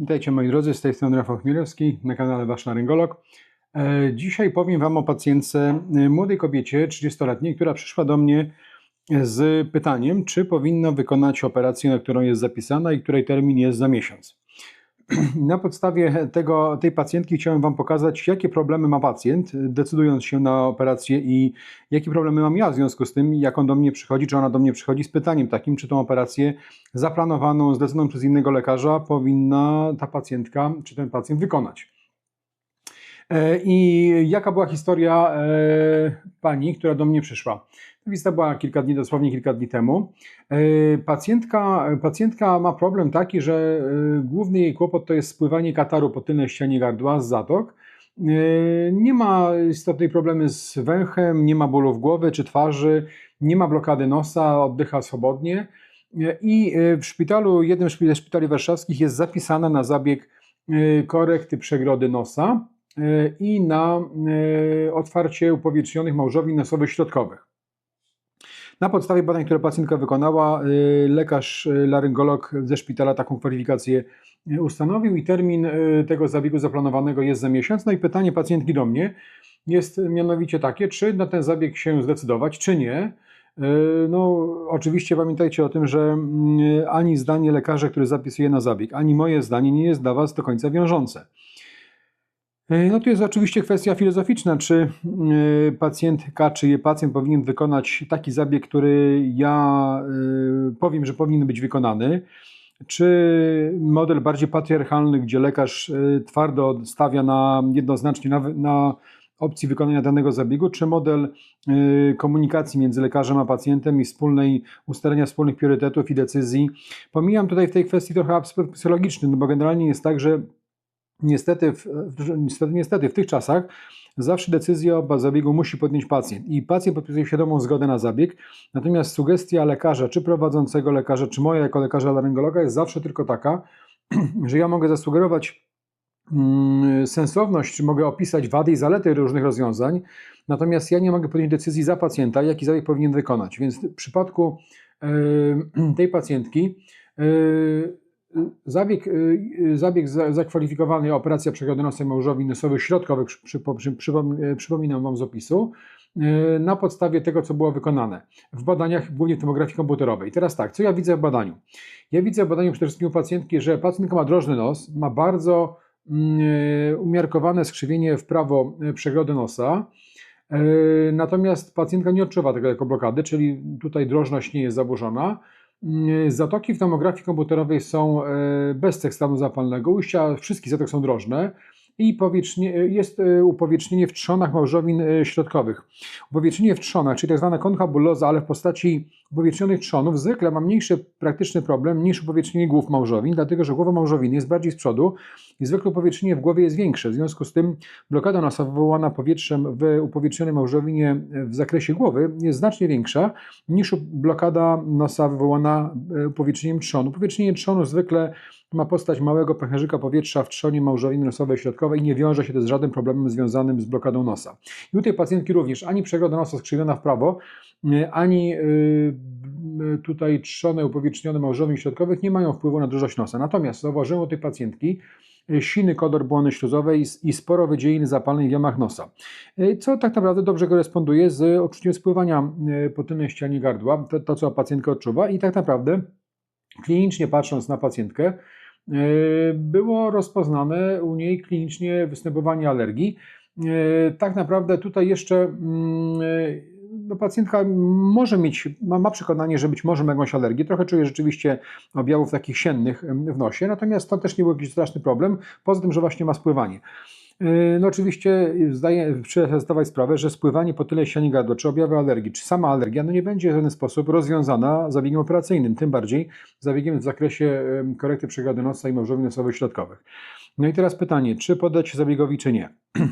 Witajcie moi drodzy, z tej strony Rafał Chmielewski na kanale Wasz Naryngolog. E, Dzisiaj powiem Wam o pacjentce, e, młodej kobiecie 30-letniej, która przyszła do mnie z pytaniem, czy powinna wykonać operację, na którą jest zapisana i której termin jest za miesiąc. Na podstawie tego, tej pacjentki chciałem Wam pokazać, jakie problemy ma pacjent, decydując się na operację i jakie problemy mam ja w związku z tym, jak on do mnie przychodzi, czy ona do mnie przychodzi z pytaniem takim, czy tą operację zaplanowaną, zdecydowaną przez innego lekarza powinna ta pacjentka, czy ten pacjent wykonać. E, I jaka była historia e, pani, która do mnie przyszła? Wizyta była kilka dni, dosłownie kilka dni temu. E, Pacjentka, pacjentka ma problem taki, że e, główny jej kłopot to jest spływanie kataru po tylnej ścianie gardła z zatok. E, Nie ma istotnej problemy z węchem, nie ma bólów głowy czy twarzy, nie ma blokady nosa, oddycha swobodnie. I w szpitalu, jednym ze szpitali warszawskich jest zapisana na zabieg korekty przegrody nosa i na otwarcie upowietrznionych małżowin nosowych środkowych. Na podstawie badań, które pacjentka wykonała, y, lekarz y, laryngolog ze szpitala taką kwalifikację y, ustanowił i termin tego zabiegu zaplanowanego jest za miesiąc. No i pytanie pacjentki do mnie jest mianowicie takie, czy na ten zabieg się zdecydować, czy nie. No, oczywiście pamiętajcie o tym, że mm, ani zdanie lekarza, który zapisuje na zabieg, ani moje zdanie nie jest dla Was do końca wiążące. No tu jest oczywiście kwestia filozoficzna, czy y, pacjentka, czy pacjent powinien wykonać taki zabieg, który ja y, powiem, że powinien być wykonany, czy model bardziej patriarchalny, gdzie lekarz twardo stawia na jednoznacznie na, na opcji wykonania danego zabiegu, czy model komunikacji między lekarzem a pacjentem i wspólnej ustalenia wspólnych priorytetów i decyzji. Pomijam tutaj w tej kwestii trochę aspekt psychologiczny, no bo generalnie jest tak, że Niestety, w, niestety, niestety w tych czasach zawsze decyzję o zabiegu musi podjąć pacjent i pacjent podpisuje świadomą zgodę na zabieg, natomiast sugestia lekarza, czy prowadzącego lekarza, czy moja jako lekarza laryngologa jest zawsze tylko taka, że ja mogę zasugerować mm, sensowność, czy mogę opisać wady i zalety różnych rozwiązań, natomiast ja nie mogę podjąć decyzji za pacjenta, jaki zabieg powinien wykonać. Więc w przypadku tej pacjentki Zabieg, y, zabieg za- zakwalifikowany, operacja przegrody nosem małżowin nosowych środkowych, e, przypominam Wam z opisu, y, na podstawie tego, co było wykonane w badaniach, głównie tomografii komputerowej. Teraz tak, co ja widzę w badaniu? Ja widzę w badaniu przede wszystkim u pacjentki, że pacjentka ma drożny nos, ma bardzo mm, umiarkowane skrzywienie w prawo przegrody nosa, natomiast pacjentka nie odczuwa tego jako blokady, czyli tutaj drożność nie jest zaburzona. Zatoki w tomografii komputerowej są e, bez stanu zapalnego. Ujścia wszystkich zatok są drożne i powietrznie, jest e, upowietrznienie w trzonach małżowin e, środkowych. Upowietrznienie w trzonach, czyli tzw. konchabuloza, ale w postaci upowietrznionych trzonów, zwykle ma mniejszy praktyczny problem niż upowietrznienie głów małżowin, dlatego że głowa małżowiny jest bardziej z przodu i zwykle upowietrznienie w głowie jest większe. W związku z tym blokada nosa wywołana powietrzem w upowietrznionej małżowinie w zakresie głowy jest znacznie większa niż blokada nosa wywołana e, upowietrzeniem trzonu. Upowietrznienie trzonu zwykle ma postać małego pęcherzyka powietrza w trzonie małżowiny nosowej środkowej i nie wiąże się to z żadnym problemem związanym z blokadą nosa. I u tej pacjentki również ani przegroda nosa skrzywiona w prawo, e, ani y, tutaj trzone upowietrznione małżowin środkowych nie mają wpływu na dużość nosa. Natomiast zauważyłem u tej pacjentki y, siny kodor błony śluzowej i- sporo wydzielin zapalnej w jamach nosa. Y, Co tak naprawdę dobrze koresponduje z odczuciem spływania y, po tylnej ścianie gardła, to, to co pacjentka odczuwa i tak naprawdę klinicznie patrząc na pacjentkę, było rozpoznane u niej klinicznie występowanie alergii. Tak naprawdę tutaj jeszcze mm, no, pacjentka może mieć, ma, ma przekonanie, że być może ma jakąś alergię. Trochę czuje rzeczywiście objawów takich siennych w nosie, natomiast to też nie był jakiś straszny problem, poza tym, że właśnie ma spływanie. Yy, No oczywiście zdaję, trzeba zdawać sprawę, że spływanie po tyle ścianie gardła, czy objawy alergii, czy sama alergia, no nie będzie w żaden sposób rozwiązana zabiegiem operacyjnym, tym bardziej zabiegiem w zakresie korekty przegrody nosa i małżowin nosowych środkowych. No i teraz pytanie, czy poddać się zabiegowi, czy nie?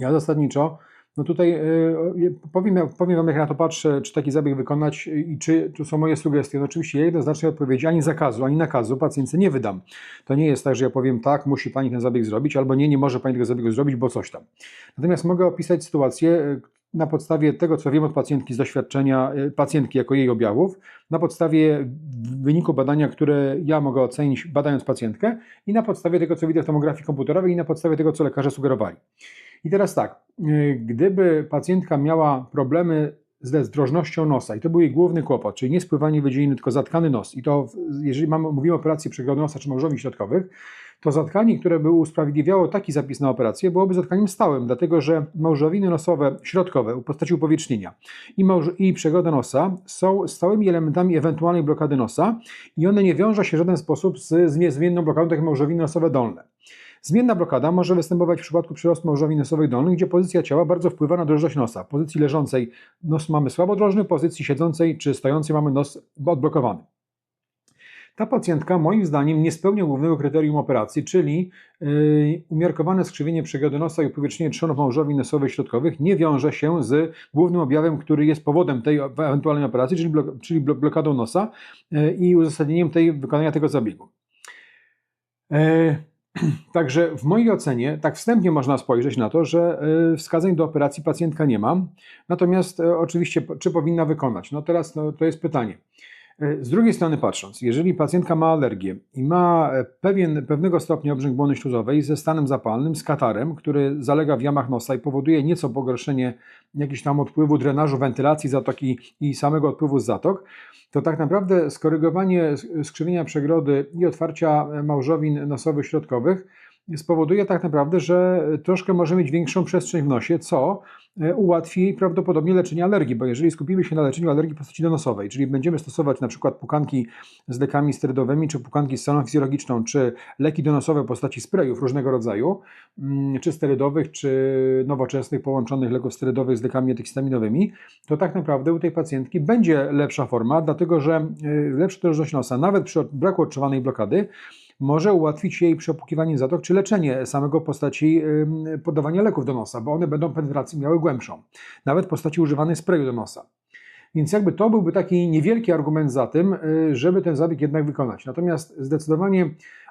Ja zasadniczo, no tutaj yy, powiem, powiem Wam, jak na to patrzę, czy taki zabieg wykonać i czy tu są moje sugestie. No oczywiście ja jednoznacznie odpowiedzi ani zakazu, ani nakazu pacjentce nie wydam. To nie jest tak, że ja powiem tak, musi Pani ten zabieg zrobić, albo nie, nie może Pani tego zabiegu zrobić, bo coś tam. Natomiast mogę opisać sytuację, na podstawie tego, co wiem od pacjentki z doświadczenia y, pacjentki jako jej objawów, na podstawie wyniku badania, które ja mogę ocenić badając pacjentkę i na podstawie tego, co widzę w tomografii komputerowej i na podstawie tego, co lekarze sugerowali. I teraz tak, y, gdyby pacjentka miała problemy ze zdrożnością nosa i to był jej główny kłopot, czyli nie spływanie wydzieliny, tylko zatkany nos i to, jeżeli mamy, mówimy o operacji przegrodu nosa czy małżowin środkowych, to zatkanie, które by usprawiedliwiało taki zapis na operację, byłoby zatkaniem stałym, dlatego że małżowiny nosowe środkowe w postaci upowiecznienia i, małż- i przegroda nosa są stałymi elementami ewentualnej blokady nosa i one nie wiążą się w żaden sposób z zmienną blokadą, tak jak małżowiny nosowe dolne. Zmienna blokada może występować w przypadku przyrostu małżowin nosowych dolnych, gdzie pozycja ciała bardzo wpływa na drożność nosa. W pozycji leżącej nos mamy słabodrożny, w pozycji siedzącej czy stojącej mamy nos odblokowany. Ta pacjentka moim zdaniem nie spełnia głównego kryterium operacji, czyli yy, umiarkowane skrzywienie przegrody nosa i upowietrznienie trzonów małżowin nosowych środkowych nie wiąże się z głównym objawem, który jest powodem tej ewentualnej operacji, czyli blokadą nosa yy, i uzasadnieniem tej, wykonania tego zabiegu. Yy, Także w mojej ocenie, tak wstępnie można spojrzeć na to, że y, wskazań do operacji pacjentka nie ma. Natomiast y, oczywiście, czy powinna wykonać? No teraz no, to jest pytanie. Y, z drugiej strony patrząc, jeżeli pacjentka ma alergię i ma pewien, pewnego stopnia obrzęk błony śluzowej ze stanem zapalnym, z katarem, który zalega w jamach nosa i powoduje nieco pogorszenie jakiegoś tam odpływu, drenażu, wentylacji zatoki i samego odpływu z zatok, to tak naprawdę skorygowanie skrzywienia przegrody i otwarcia małżowin nosowych środkowych spowoduje tak naprawdę, że troszkę może mieć większą przestrzeń w nosie, co e, ułatwi prawdopodobnie leczenie alergii, bo jeżeli skupimy się na leczeniu alergii postaci donosowej, czyli będziemy stosować na przykład pukanki z lekami sterydowymi, czy pukanki z salą fizjologiczną, czy leki donosowe w postaci sprayów różnego rodzaju, mm, czy sterydowych, czy nowoczesnych połączonych leków sterydowych z lekami antyhistaminowymi, to tak naprawdę u tej pacjentki będzie lepsza forma, dlatego że e, lepsza drożność nosa, nawet przy braku odczuwanej blokady, może ułatwić jej przepłukiwanie zatok czy leczenie samego postaci podawania leków do nosa, bo one będą penetrację miały głębszą, nawet w postaci używanej sprayu do nosa. Więc jakby to byłby taki niewielki argument za tym, y, żeby ten zabieg jednak wykonać. Natomiast zdecydowanie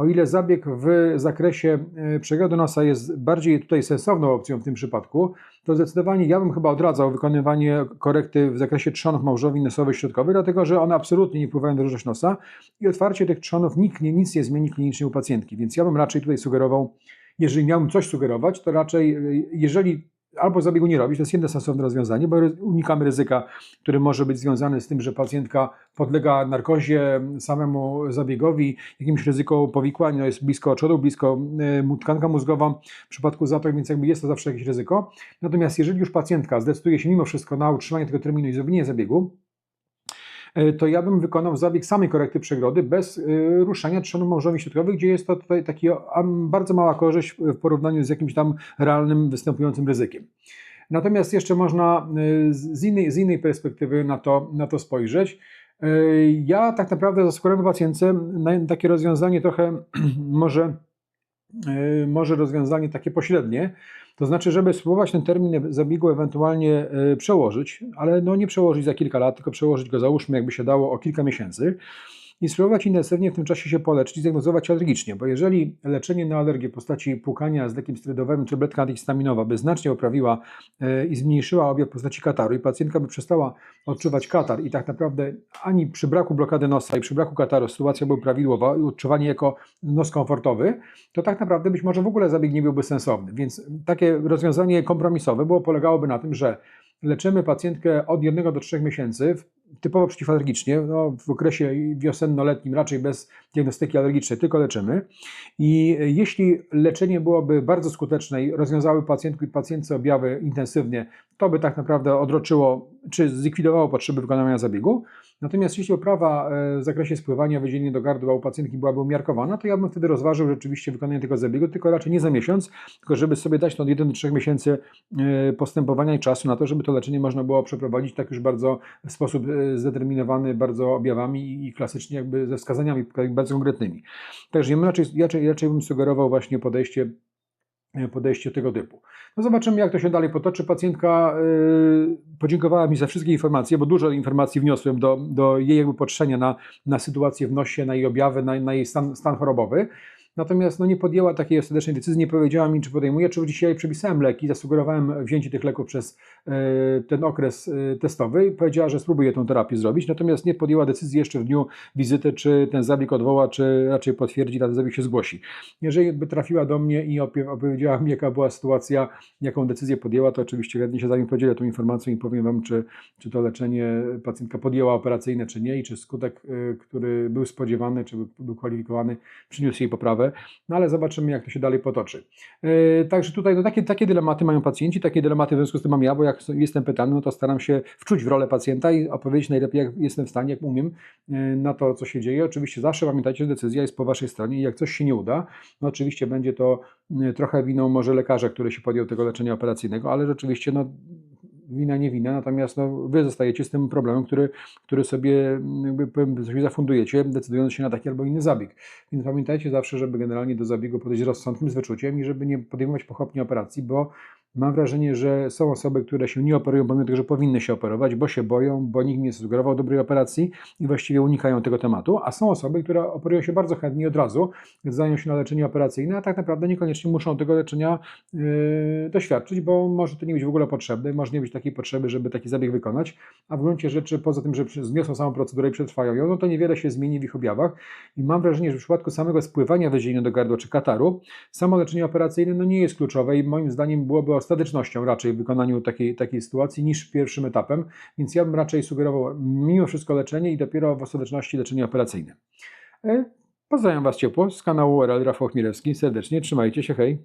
o ile zabieg w zakresie e, przegrodu nosa jest bardziej tutaj sensowną opcją w tym przypadku, to zdecydowanie ja bym chyba odradzał wykonywanie korekty w zakresie trzonów małżowin nosowych środkowych, dlatego że one absolutnie nie wpływają na drożność nosa i otwarcie tych trzonów nikt nie, nic nie zmieni klinicznie u pacjentki. Więc ja bym raczej tutaj sugerował, jeżeli miałbym coś sugerować, to raczej, e, jeżeli albo zabiegu nie robić, to jest jedno sensowne rozwiązanie, bo unikamy ryzyka, które może być związane z tym, że pacjentka podlega narkozie samemu zabiegowi, jakimś ryzyko powikłań, no jest blisko oczodu, blisko e, tkanka mózgowa w przypadku zatok, więc jakby jest to zawsze jakieś ryzyko. Natomiast jeżeli już pacjentka zdecyduje się mimo wszystko na utrzymanie tego terminu i zrobienie zabiegu, to ja bym wykonał zabieg samej korekty przegrody bez e, ruszania trzonów małżowych środkowych, gdzie jest to tutaj taki bardzo mała korzyść w porównaniu z jakimś tam realnym występującym ryzykiem. Natomiast jeszcze można e, z innej, z innej perspektywy na to, na to spojrzeć. Ja tak naprawdę zasugeruję pacjentce na takie rozwiązanie trochę może, może rozwiązanie takie pośrednie, to znaczy, żeby spróbować ten termin zabiegu ewentualnie e, przełożyć, ale no nie przełożyć za kilka lat, tylko przełożyć go załóżmy, jakby się dało, o kilka miesięcy i spróbować intensywnie w tym czasie się poleczyć i zdiagnozować alergicznie, bo jeżeli leczenie na alergię w postaci płukania z lekiem sterydowym tabletka antyhistaminowa by znacznie oprawiła e, i zmniejszyła objaw w postaci kataru i pacjentka by przestała odczuwać katar i tak naprawdę ani przy braku blokady nosa i przy braku kataru sytuacja była prawidłowa i odczuwanie jako nos komfortowy, to tak naprawdę być może w ogóle zabieg nie byłby sensowny. Więc takie rozwiązanie kompromisowe było polegałoby na tym, że leczymy pacjentkę od 1 do 3 miesięcy typowo przeciwalergicznie, no, w okresie wiosenno-letnim raczej bez diagnostyki alergicznej, tylko leczymy. I jeśli leczenie byłoby bardzo skuteczne i rozwiązały pacjentku i pacjentce objawy intensywnie, to by tak naprawdę odroczyło czy zlikwidowało potrzeby wykonania zabiegu. Natomiast jeśli oprawa e, w zakresie spływania wydzieliny do gardła u pacjentki byłaby umiarkowana, to ja bym wtedy rozważył rzeczywiście wykonanie tego zabiegu, tylko raczej nie za miesiąc, tylko żeby sobie dać od 1 do 3 miesięcy e, postępowania i czasu na to, żeby to leczenie można było przeprowadzić tak już bardzo w sposób e, zdeterminowany, bardzo objawami i klasycznie jakby ze wskazaniami bardzo konkretnymi. Także ja raczej, raczej, bym sugerował właśnie podejście podejście tego typu. No zobaczymy, jak to się dalej potoczy. Pacjentka yy, podziękowała mi za wszystkie informacje, bo dużo informacji wniosłem do, do jej jakby patrzenia na, na sytuację w nosie, na jej objawy, na, na jej stan, stan chorobowy. Natomiast no, nie podjęła takiej ostatecznej decyzji, nie powiedziała mi, czy podejmuje, czy dzisiaj przepisałem leki, zasugerowałem wzięcie tych leków przez e, ten okres e, testowy i powiedziała, że spróbuje tę terapię zrobić, natomiast nie podjęła decyzji jeszcze w dniu wizyty, czy ten zabieg odwoła, czy raczej potwierdzi, ten zabieg się zgłosi. Jeżeli by trafiła do mnie i opowiedziała mi, jaka była sytuacja, jaką decyzję podjęła, to oczywiście chętnie się z Wami podzielę tą informacją i powiem Wam, czy, czy to leczenie pacjentka podjęła operacyjne, czy nie i czy skutek, y, który był spodziewany, czy był kwalifikowany, przyniósł jej poprawę. No ale zobaczymy, jak to się dalej potoczy. Yy, Także tutaj no, takie, takie dylematy mają pacjenci, takie dylematy w związku z tym mam ja, bo jak jestem pytany, no to staram się wczuć w rolę pacjenta i opowiedzieć najlepiej, jak jestem w stanie, jak umiem yy, na to, co się dzieje. Oczywiście zawsze pamiętajcie, że decyzja jest po Waszej stronie i jak coś się nie uda, no oczywiście będzie to yy, trochę winą może lekarza, który się podjął tego leczenia operacyjnego, ale rzeczywiście no, wina nie wina, natomiast no, Wy zostajecie z tym problemem, który, który sobie mm, jakby powiem, sobie zafundujecie, decydując się na taki albo inny zabieg. Więc pamiętajcie zawsze, żeby generalnie do zabiegu podejść z rozsądkiem, z wyczuciem i żeby nie podejmować pochopnie operacji, bo mam wrażenie, że są osoby, które się nie operują, pomimo tego, że powinny się operować, bo się boją, bo nikt nie sugerował dobrej operacji i właściwie unikają tego tematu, a są osoby, które operują się bardzo chętnie od razu, zdają się na leczenie operacyjne, a tak naprawdę niekoniecznie muszą tego leczenia yy, doświadczyć, bo może to nie być w ogóle potrzebne, może nie być takiej potrzeby, żeby taki zabieg wykonać, a w gruncie rzeczy poza tym, że zniosą samą procedurę i przetrwają ją, no to niewiele się zmieni w ich objawach. I mam wrażenie, że w przypadku samego spływania wydzieliny do gardła czy kataru, samo leczenie operacyjne no nie jest kluczowe i moim zdaniem byłoby ostatecznością raczej w wykonaniu takiej, takiej sytuacji niż pierwszym etapem, więc ja bym raczej sugerował mimo wszystko leczenie i dopiero w ostateczności leczenie operacyjne. E, Pozdrawiam Was ciepło z kanału URL Rafał Chmielewski. Serdecznie trzymajcie się, hej!